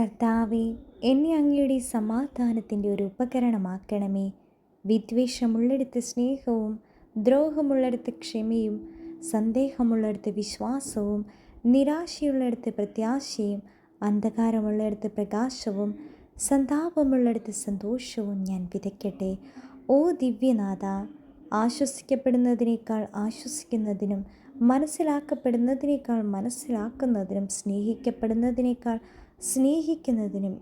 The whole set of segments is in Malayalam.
കർത്താവെ എന്നെ അങ്ങയുടെ സമാധാനത്തിന്റെ ഒരു ഉപകരണമാക്കണമേ. വിദ്വേഷമുള്ളിടത്ത് സ്നേഹവും ദ്രോഹമുള്ളിടത്ത് ക്ഷമയും സന്ദേഹമുള്ളിടത്ത് വിശ്വാസവും നിരാശയുള്ളിടത്ത് പ്രത്യാശയും അന്ധകാരമുള്ളിടത്ത് പ്രകാശവും സന്താപമുള്ളിടത്ത് സന്തോഷവും ഞാൻ വിതയ്ക്കട്ടെ. ഓ ദിവ്യനാഥ ആശ്വസിക്കപ്പെടുന്നതിനേക്കാൾ ആശ്വസിക്കുന്നതിനും മനസ്സിലാക്കപ്പെടുന്നതിനേക്കാൾ മനസ്സിലാക്കുന്നതിനും സ്നേഹിക്കപ്പെടുന്നതിനേക്കാൾ സ്നേഹിക്കുന്നതിനും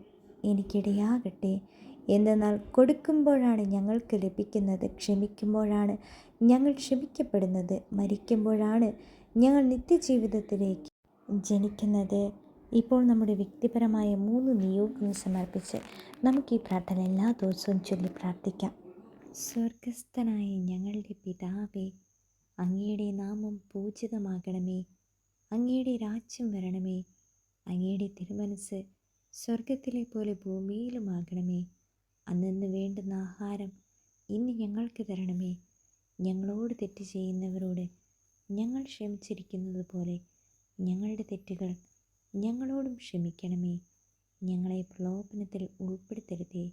എനിക്കിടയാകട്ടെ. എന്തെന്നാൽ കൊടുക്കുമ്പോഴാണ് ഞങ്ങൾക്ക് ലഭിക്കുന്നത് ക്ഷമിക്കുമ്പോഴാണ് ഞങ്ങൾ ക്ഷമിക്കപ്പെടുന്നത് മരിക്കുമ്പോഴാണ് ഞങ്ങൾ നിത്യജീവിതത്തിലേക്ക് ജനിക്കുന്നത്. ഇപ്പോൾ നമ്മുടെ വ്യക്തിപരമായ മൂന്ന് നിയോഗങ്ങൾ സമർപ്പിച്ച് നമുക്ക് ഈ പ്രാർത്ഥന എല്ലാ ദിവസവും ചൊല്ലി പ്രാർത്ഥിക്കാം. സ്വർഗസ്ഥനായ ഞങ്ങളുടെ പിതാവേ അങ്ങയുടെ നാമം പൂജിതമാകണമേ. അങ്ങയുടെ രാജ്യം വരണമേ. അങ്ങയുടെ തിരുമനസ് സ്വർഗത്തിലെ പോലെ ഭൂമിയിലുമാകണമേ അന്നു വേണ്ടുന്ന ആഹാരം ഇന്ന് ഞങ്ങൾക്ക് തരണമേ. ഞങ്ങളോട് തെറ്റ് ചെയ്യുന്നവരോട് ഞങ്ങൾ ക്ഷമിച്ചിരിക്കുന്നത് പോലെ ഞങ്ങളുടെ തെറ്റുകൾ ഞങ്ങളോടും ക്ഷമിക്കണമേ. ഞങ്ങളെ പ്രലോഭനത്തിൽ ഉൾപ്പെടുത്തരുതേ.